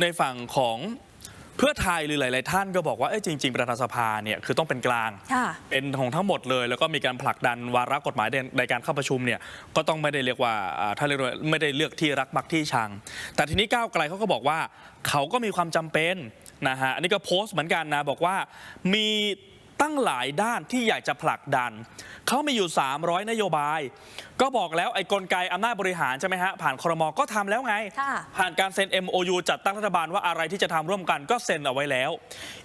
ในฝั่งของเพื่อไทยหรือหลาย ๆ ท่านก็บอกว่าเอ้ยจริง ๆ ประธานสภาเนี่ยคือต้องเป็นกลาง ค่ะ เป็นของทั้งหมดเลย แล้วก็มีการผลักดันวาระกฎหมายในในการเข้าประชุมเนี่ยก็ต้องไม่ได้เรียกว่าอ่าถ้าเรียกว่าไม่ได้เลือกที่รักมักที่ชัง แต่ทีนี้ก้าวไกลเขาก็บอกว่าเขาก็มีความจำเป็นนะฮะอันนี้ก็โพสต์เหมือนกันนะบอกว่ามี ตั้งหลายด้านที่อยากจะผลักดัน เขามีอยู่ 300 นโยบาย ก็บอกแล้วไอ้กลไกอำนาจบริหารใช่ไหมฮะผ่านครมก็ทำแล้วไงค่ะผ่านการเซ็น MOU จัดตั้งรัฐบาลว่าอะไรที่จะทำร่วมกันก็เซ็นเอาไว้แล้ว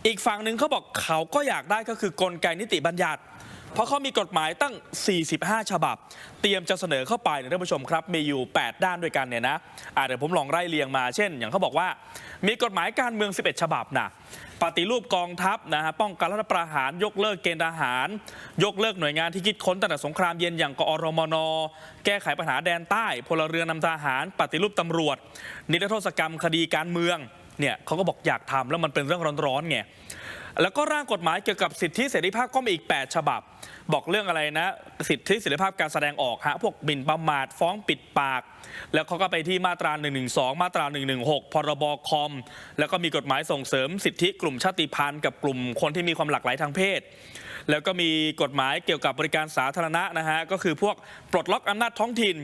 อีกฝั่งหนึ่งเขาบอกเขาก็อยากได้ก็คือกลไกนิติบัญญัติ เพราะเขามีกฎหมายตั้ง 45 ฉบับ เตรียมจะเสนอเข้าไปเนี่ยท่านผู้ชมครับ มีอยู่ 8 ด้านด้วยกันเนี่ยนะอะเดี๋ยวผมลองไล่เรียงมา เช่น อย่างเขาบอกว่า มีกฎหมายการเมือง 11 ฉบับนะปฏิรูปกองทัพนะฮะป้องกันรัฐประหารยกเลิกเกณฑ์ทหาร ยกเลิกหน่วยงานที่คิดค้นตั้งแต่สงครามเย็นอย่างกอรมน แก้ไขปัญหาแดนใต้พลเรือนนำทหาร ปฏิรูปตำรวจ นิรโทษกรรมคดีการเมืองเนี่ยเขาก็บอกอยากทำแล้วมันเป็นเรื่องร้อนๆไง แล้วก็ร่างกฎหมายเกี่ยวกับสิทธิเสรีภาพก็มีอีก 8 ฉบับ บอกเรื่องอะไรนะ สิทธิเสรีภาพการแสดงออกฮะพวกหมิ่นประมาทฟ้องปิดปาก แล้วเขาก็ไปที่มาตรา 112 มาตรา 116 พรบคอม แล้วก็มีกฎหมายส่งเสริมสิทธิกลุ่มชาติพันธุ์กับกลุ่มคนที่มีความหลากหลายทางเพศ แล้วก็มีกฎหมายเกี่ยวกับบริการสาธารณะนะฮะก็คือพวกปลดล็อกอำนาจท้องถิ่น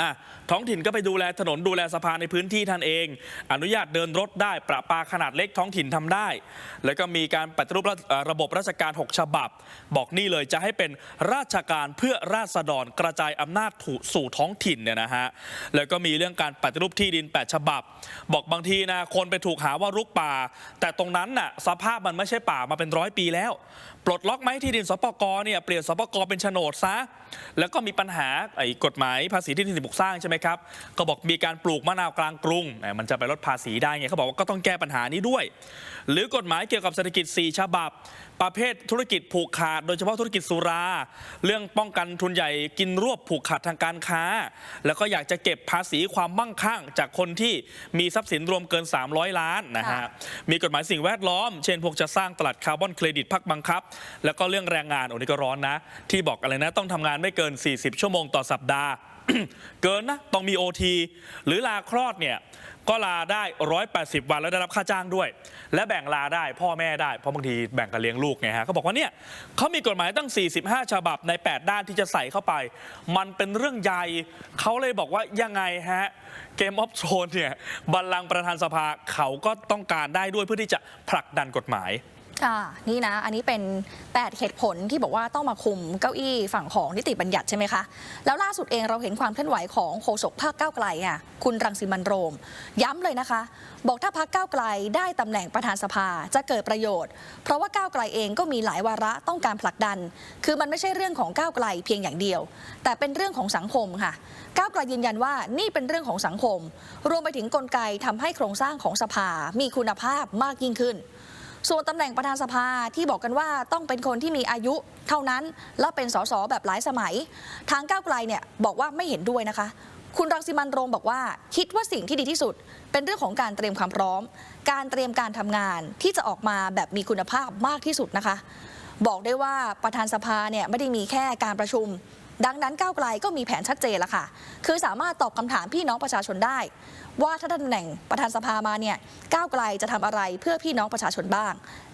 อะ ท้องถิ่นก็ไปดูแลถนนดูแลสะพานในพื้นที่ท่านเอง อนุญาตเดินรถได้ประปาขนาดเล็กท้องถิ่นทำได้ แล้วก็มีการปฏิรูประเอ่อระบบราชการ 6 ฉบับ บอกนี่เลยจะให้เป็นราชการเพื่อราษฎรกระจายอำนาจถูสู่ท้องถิ่นเนี่ยนะฮะแล้วก็มีเรื่องการปฏิรูปที่ดิน 8 ฉบับ บอกบางทีนะคนไปถูกหาว่ารุกป่า แต่ตรงนั้นน่ะสภาพมันไม่ใช่ป่ามาเป็นร้อยปีแล้ว ปลดล็อกไหมที่ดินสปกเนี่ยเปลี่ยนสปกเป็นโฉนดซะแล้วก็มีปัญหาไอ้กฎหมายภาษีที่ดินสิ่งปลูกสร้างใช่ไหมครับก็บอกมีการปลูกมะนาวกลางกรุงแหมมันจะไปลดภาษีได้ไงเขาบอกว่าก็ต้องแก้ปัญหานี้ด้วย หรือกฎหมายเกี่ยวกับเศรษฐกิจ 4 ฉบับ ประเภทธุรกิจผูกขาด โดยเฉพาะธุรกิจสุรา เรื่องป้องกันทุนใหญ่กินรวบผูกขาดทางการค้า แล้วก็อยากจะเก็บภาษีความมั่งคั่ง จากคนที่มีทรัพย์สินรวมเกิน 300 ล้านนะฮะค่ะมีกฎหมายสิ่งแวดล้อม เช่นพวกจะสร้างตลาดคาร์บอนเครดิตพักบังคับ แล้วก็เรื่องแรงงานโอ้นี่ก็ร้อนนะ ที่บอกอะไรนะต้องทำงานไม่เกิน 40 ชั่วโมงต่อสัปดาห์ เกินนะต้องมี OT หรือลาคลอดเนี่ยก็ลาได้ 180 วันแล้วได้รับค่าจ้างด้วย และแบ่งลาได้พ่อแม่ได้เพราะบางทีแบ่งกันเลี้ยงลูกไงฮะเขาบอกว่าเนี่ยเขามีกฎหมายตั้ง 45 ฉบับใน 8 ด้านที่จะใส่เข้าไป มันเป็นเรื่องใหญ่เขาเลยบอกว่ายังไงฮะเกมออฟโ o นเนี่ยบัลลังก์ประธานสภาเขาก็ต้องการได้ด้วยเพื่อที่จะผลักดันกฎหมาย ค่ะนี่นะ อันนี้เป็น 8 เหตุผลที่บอกว่าต้องมาคุมเก้าอี้ฝั่งของนิติบัญญัติใช่ไหมคะ แล้วล่าสุดเองเราเห็นความเคลื่อนไหวของโฆษกภาคก้าวไกลอะคุณรังสิมันโรม ย้ำเลยนะคะ บอกถ้าพักก้าวไกลได้ตำแหน่งประธานสภาจะเกิดประโยชน์ เพราะว่าก้าวไกลเองก็มีหลายวาระต้องการผลักดัน คือมันไม่ใช่เรื่องของก้าวไกลเพียงอย่างเดียว แต่เป็นเรื่องของสังคมค่ะก้าวไกลยืนยันว่านี่เป็นเรื่องของสังคม รวมไปถึงกลไกทำให้โครงสร้างของสภามีคุณภาพมากยิ่งขึ้น ส่วนตำแหน่งประธานสภาที่บอกกันว่าต้องเป็นคนที่มีอายุเท่านั้น และเป็นสสแบบหลายสมัย ทางก้าวไกลเนี่ยบอกว่าไม่เห็นด้วยนะคะ คุณรังสิมันโรมบอกว่า คิดว่าสิ่งที่ดีที่สุด เป็นเรื่องของการเตรียมความพร้อม การเตรียมการทำงานที่จะออกมาแบบมีคุณภาพมากที่สุดนะคะ บอกได้ว่าประธานสภาเนี่ยไม่ได้มีแค่การประชุม ดังนั้นก้าวไกลก็มีแผนชัดเจนล้วค่ะ คือสามารถตอบคำถามพี่น้องประชาชนได้ ว่าถ้าตำแหน่งประธานสภามาเนี่ยก้าวไกลจะทำอะไรเพื่อพี่น้องประชาชนบ้าง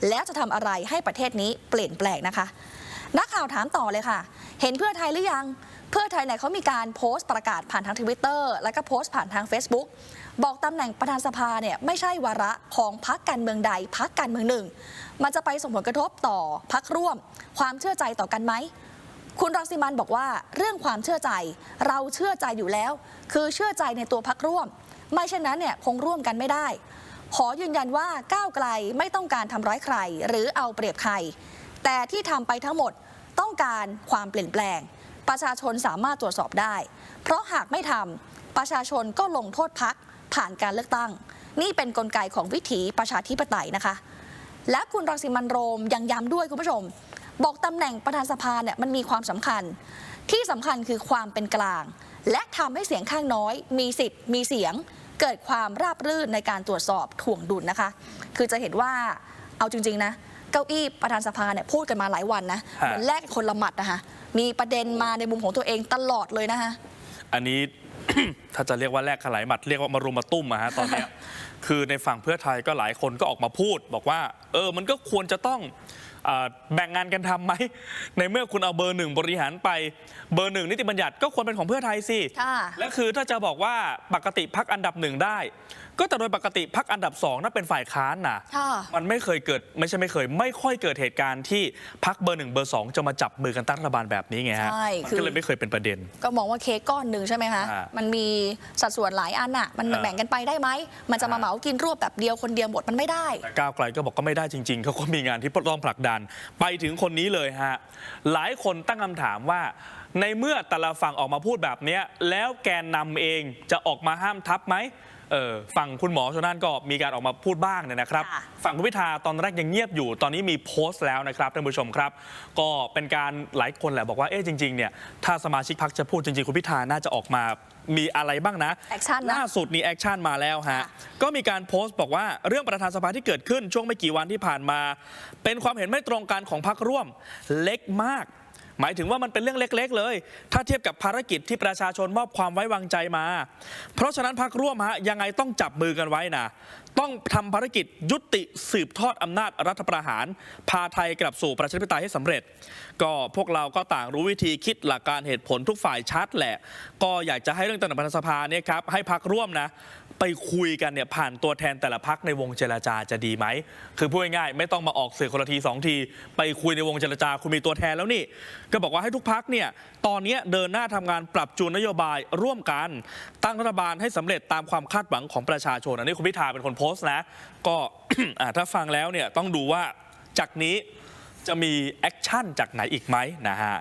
แล้วจะทำอะไรให้ประเทศนี้เปลี่ยนแปลงนะคะ นักข่าวถามต่อเลยค่ะ เห็นเพื่อไทยหรือยัง เพื่อไทยเนี่ยเขามีการโพสต์ประกาศผ่านทางทวิตเตอร์แล้วก็โพสต์ผ่านทาง Facebook บอกตำแหน่งประธานสภาเนี่ยไม่ใช่วาระของพักการเมืองใดพักการเมืองหนึ่ง มันจะไปส่งผลกระทบต่อพักร่วม ความเชื่อใจต่อกันไหม คุณรังสิมันบอกว่าเรื่องความเชื่อใจเราเชื่อใจอยู่แล้ว คือเชื่อใจในตัวพักร่วม ไม่เช่นนั้นเนี่ยคงร่วมกันไม่ได้ ขอยืนยันว่าก้าวไกลไม่ต้องการทำร้ายใคร หรือเอาเปรียบใคร แต่ที่ทำไปทั้งหมดต้องการความเปลี่ยนแปลง ประชาชนสามารถตรวจสอบได้ เพราะหากไม่ทำประชาชนก็ลงโทษพักผ่านการเลือกตั้ง นี่เป็นนกลไกของวิถีประชาธิปไตยนะคะ และคุณรังสิมันโรมยังย้ำด้วยคุณผู้ชม บอกตำแหน่งประธานสภาเนี่ยมันมีความสำคัญ ที่สำคัญคือความเป็นกลาง และทำให้เสียงข้างน้อย มีสิทธิ์ มีเสียง เกิดความราบรื่นในการตรวจสอบถ่วงดุลนะคะ คือจะเห็นว่าเอาจริง ๆ นะ เก้าอี้ประธานสภาเนี่ยพูดกันมาหลายวันนะฮะเหมือนแลกคนละหมัดนะคะมีประเด็นมาในมุมของตัวเองตลอดเลยนะคะอันนี้ถ้าจะเรียกว่าแลกขลายหมัดเรียกว่ามารุมมาตุ้มอะฮะตอนเนี้ย คือในฝั่งเพื่อไทยก็หลายคนก็ออกมาพูด บอกว่า เออมันก็ควรจะต้องเอ่อแบ่งงานกันทำไหม ในเมื่อคุณเอาเบอร์หนึ่งบริหารไปเบอร์หนึ่งนิติบัญญัติก็ควรเป็นของเพื่อไทยสิค่ะและคือถ้าจะบอกว่าปกติพักอันดับหนึ่งได้ ก็แต่โดยปกติพักอันดับสองนั่นเป็นฝ่ายค้านนะค่ะมันไม่เคยเกิดไม่ใช่ไม่เคย ไม่ค่อยเกิดเหตุการณ์ที่พักเบอร์หนึ่งเบอร์สองจะมาจับมือกันตั้งรัฐบาลแบบนี้ไงฮะใช่มันคือก็เลยไม่เคยเป็นประเด็น ก็มองว่าเค้กก้อนหนึ่งใช่ไหมคะอ่ามันมีสัดส่วนหลายอันอะมันอ่าแบ่งกันไปได้ไหมมันจะมาเหมากินรวบแบบเดียวคนเดียวหมดมันไม่ได้ แต่ก้าวไกลก็บอกก็ไม่ได้จริงๆเขาก็มีงานที่ต้องผลักดัน ไปถึงคนนี้เลยฮะหลายคนตั้งคำถามว่า ในเมื่อแต่ละฝั่งออกมาพูดแบบนี้แล้วแกนนำเองจะออกมาห้ามทับไหม เออฝั่งคุณหมอชนน่านก็มีการออกมาพูดบ้างเนี่ยนะครับ ค่ะ ฝั่งคุณพิธาตอนแรกยังเงียบอยู่ ตอนนี้มีโพสต์แล้วนะครับท่านผู้ชมครับ ก็เป็นการหลายคนแหละบอกว่าเอ๊ะจริงๆเนี่ยถ้าสมาชิกพักจะพูดจริงๆ คุณพิธาน่าจะออกมามีอะไรบ้างนะ แอคชั่นนะล่าสุดนี้แอคชั่นมาแล้วฮะ ค่ะ ก็มีการโพสต์บอกว่าเรื่องประธานสภาที่เกิดขึ้นช่วงไม่กี่วันที่ผ่านมา เป็นความเห็นไม่ตรงกันของพรรคร่วม เล็กมาก หมายถึงว่ามันเป็นเรื่องเล็ก ๆ เลย ถ้าเทียบกับภารกิจที่ประชาชนมอบความไว้วางใจมา เพราะฉะนั้นพรรคร่วมฮะยังไงต้องจับมือกันไว้นะต้องทำภารกิจยุติสืบทอดอำนาจรัฐประหาร พาไทยกลับสู่ประชาธิปไตยให้สำเร็จ ก็พวกเราก็ต่างรู้วิธีคิดหลักการเหตุผลทุกฝ่ายชัดแหละ ก็อยากจะให้เรื่องตำแหน่งประธานสภาเนี่ยครับให้พักร่วมนะ ไปคุยกันเนี่ยผ่านตัวแทนแต่ละพักในวงเจรจาจะดีไหม คือพูดง่ายๆไม่ต้องมาออกสื่อคนละทีสองที ไปคุยในวงเจรจาคุณมีตัวแทนแล้วนี่ ก็บอกว่าให้ทุกพักเนี่ยตอนนี้เดินหน้าทำงานปรับจูนนโยบายร่วมกัน ตั้งรัฐบาลให้สำเร็จตามความคาดหวังของประชาชน อันนี้คุณพิธาเป็นคนโพสต์นะ ก็ถ้าฟังแล้วเนี่ยต้องดูว่าจากนี้จะมีแอคชั่นจากไหนอีกไหมนะฮะ